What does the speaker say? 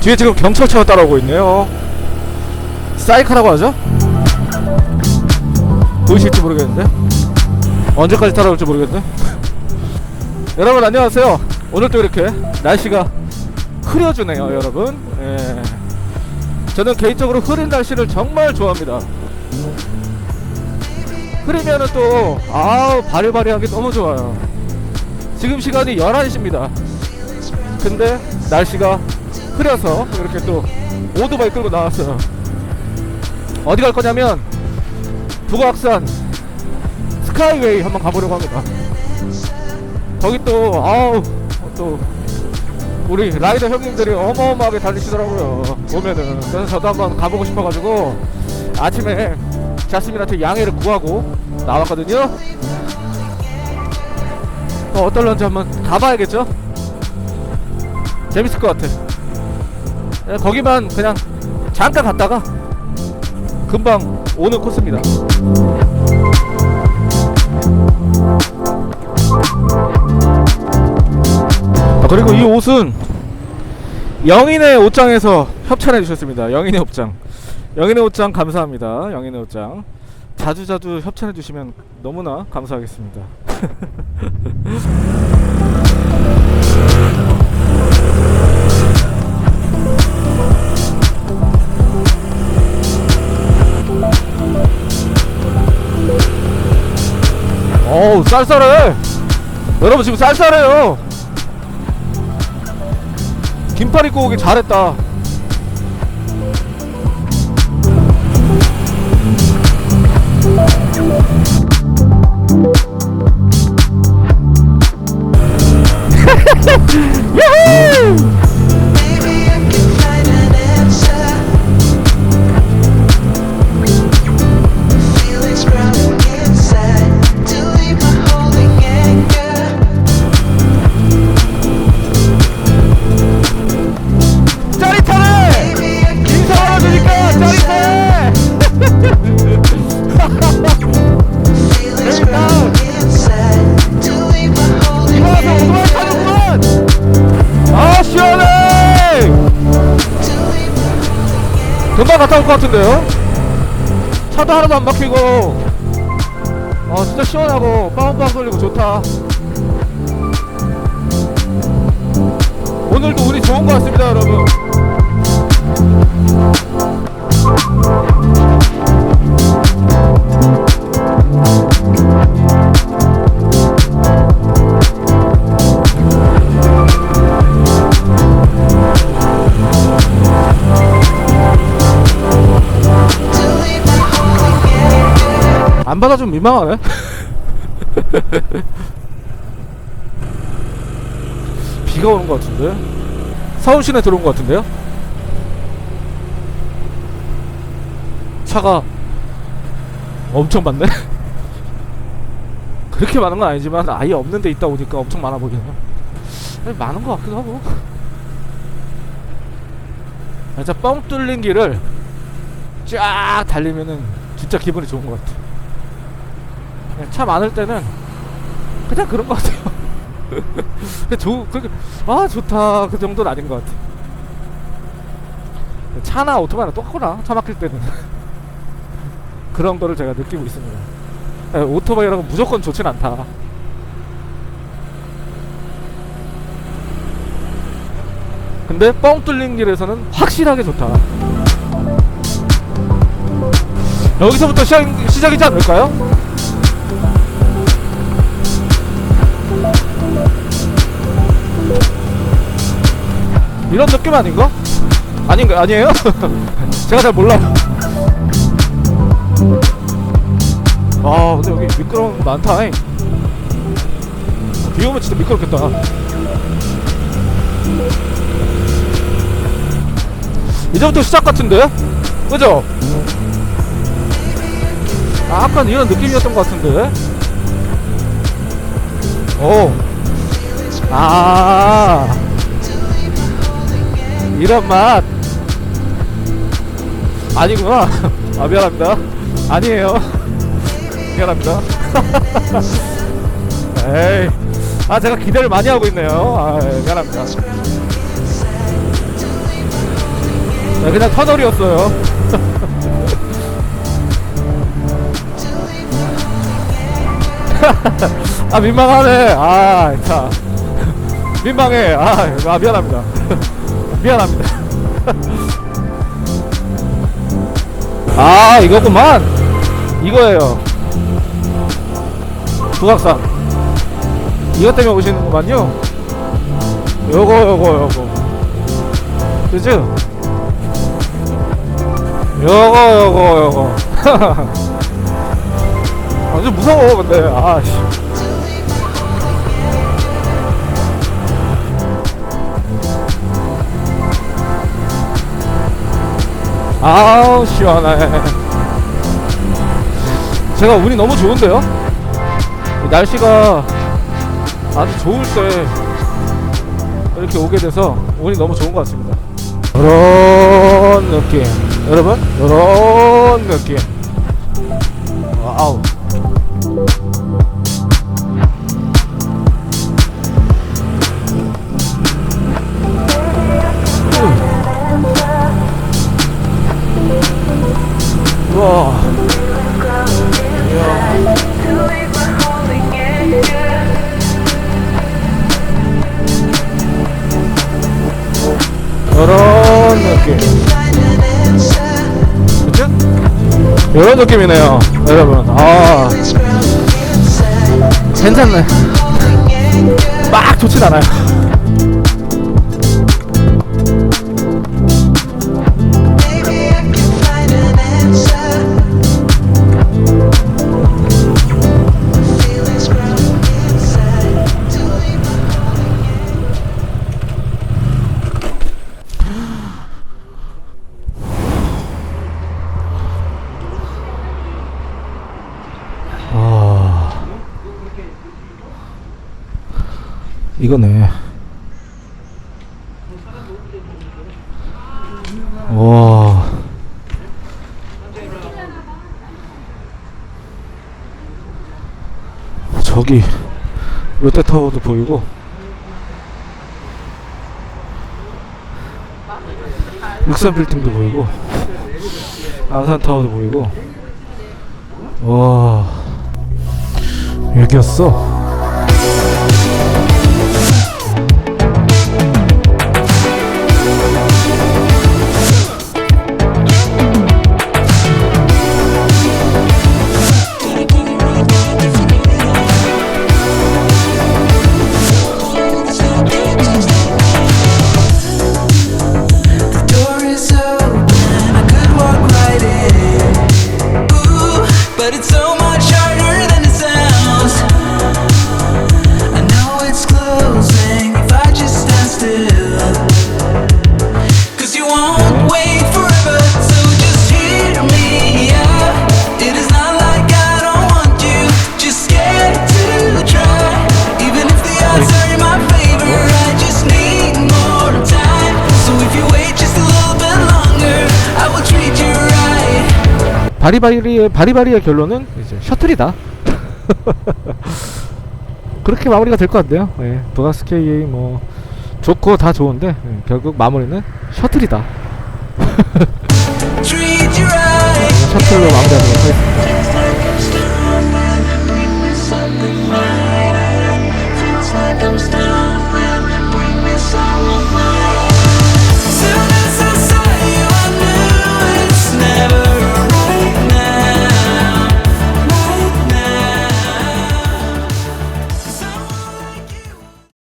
뒤에 지금 경찰차가 따라오고 있네요. 사이카라고 하죠? 보이실지 모르겠는데 언제까지 따라올지 모르겠네. 여러분 안녕하세요. 오늘 또 이렇게 날씨가 흐려주네요, 여러분. 예. 저는 개인적으로 흐린 날씨를 정말 좋아합니다. 흐리면은 또 아우 바리바리하기 너무 좋아요. 지금 시간이 11시입니다. 근데 날씨가 흐려서 이렇게 또 오토바이 끌고 나왔어요. 어디 갈 거냐면 북악산 스카이웨이 한번 가보려고 합니다. 거기 또 아우 또 우리 라이더 형님들이 어마어마하게 달리시더라고요. 보면은 그래서 저도 한번 가보고 싶어가지고 아침에 자스민한테 양해를 구하고 나왔거든요. 어, 어떨런지 한번 가봐야겠죠? 재밌을 것 같아. 예, 거기만 그냥 잠깐 갔다가 금방 오는 코스입니다. 아, 그리고 이 옷은 영인의 옷장에서 협찬해 주셨습니다. 영인의 옷장. 영인의 옷장 감사합니다. 영인의 옷장. 자주 자주 협찬해 주시면 너무나 감사하겠습니다. 쌀쌀해. 여러분 지금 쌀쌀해요. 긴팔 입고 오기 잘했다. Maybe 갔다 올 것 같은데요? 차도 하나도 안 막히고. 어 진짜 시원하고. 빵빵 쏠리고 좋다. 오늘도 운이 좋은 것 같습니다 여러분 안 받아 좀 민망하네? 비가 오는 것 같은데? 서울 시내 들어온 것 같은데요? 차가 엄청 많네? 그렇게 많은 건 아니지만 아예 없는 데 있다 보니까 엄청 많아 보이네요. 많은 것 같기도 하고. 진짜 뻥 뚫린 길을 쫙 달리면은 진짜 기분이 좋은 것 같아 차 많을 때는 그냥 그런 것 같아요. 좋, 그, 아 좋다. 그 정도는 아닌 것 같아. 차나 오토바이나 똑같구나. 차 막힐 때는. 그런 거를 제가 느끼고 있습니다. 예, 오토바이라고 무조건 좋진 않다. 근데 뻥 뚫린 길에서는 확실하게 좋다. 여기서부터 시작, 시작이지 않을까요? 이런 느낌 아닌가? 아닌가? 아니에요? 제가 잘 몰라요. 아, 근데 여기 미끄러운 거 많다. 잉. 비 오면 진짜 미끄럽겠다. 이제부터 시작 같은데? 그죠? 아, 약간 이런 느낌이었던 것 같은데? 오. 아. 이런 맛. 아니구나. 아, 미안합니다. 아니에요. 미안합니다. 에이. 아, 제가 기대를 많이 하고 있네요. 아, 예, 미안합니다. 네, 그냥 터널이었어요. 아 민망하네. 아 자. 민망해. 아, 아 미안합니다. 미안합니다. 아 이거구만. 이거예요. 북악산. 이것 때문에 오시는구만요. 요거 요거 요거. 그죠? 요거 요거 요거. 완전 무서워 근데 아씨. 아우 시원해. 제가 운이 너무 좋은데요? 이 날씨가 아주 좋을 때 이렇게 오게 돼서 운이 너무 좋은 것 같습니다. 이런 느낌. 여러분 이런 느낌. 와우 우와 이런 느낌. 그쵸? 이런 느낌이네요 여러분 아. 괜찮네. 막 좋진 않아요 이거네. 와. 저기 롯데타워도 보이고. 육산 빌딩도 보이고. 안산타워도 보이고. 와. 여기였어 바리바리의 바리바리의 결론은 이제 셔틀이다. 그렇게 마무리가 될 것 같네요. 예, 부가스케이 뭐 좋고 다 좋은데 예, 결국 마무리는 셔틀이다. 셔틀로 마무리하도록 하겠습니다.